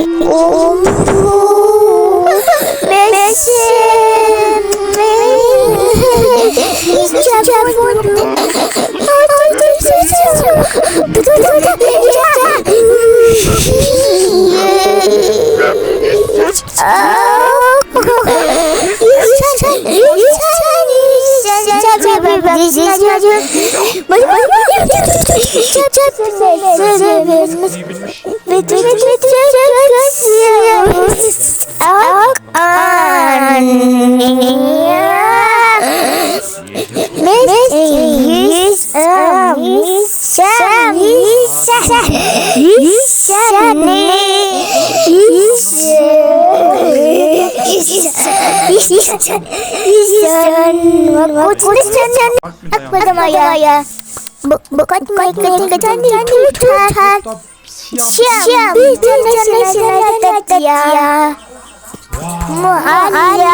Omru. Mesim. İçeceğim bunu. Hadi içeceğim. Dur dur dur. Akbudamaya Bukan Bukan Kecanti Tuhan Siap Siap Siap Siap Siap Siap Siap Siap Siap Siap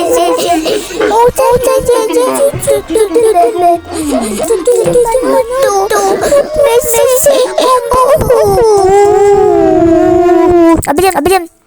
hocam. Hadi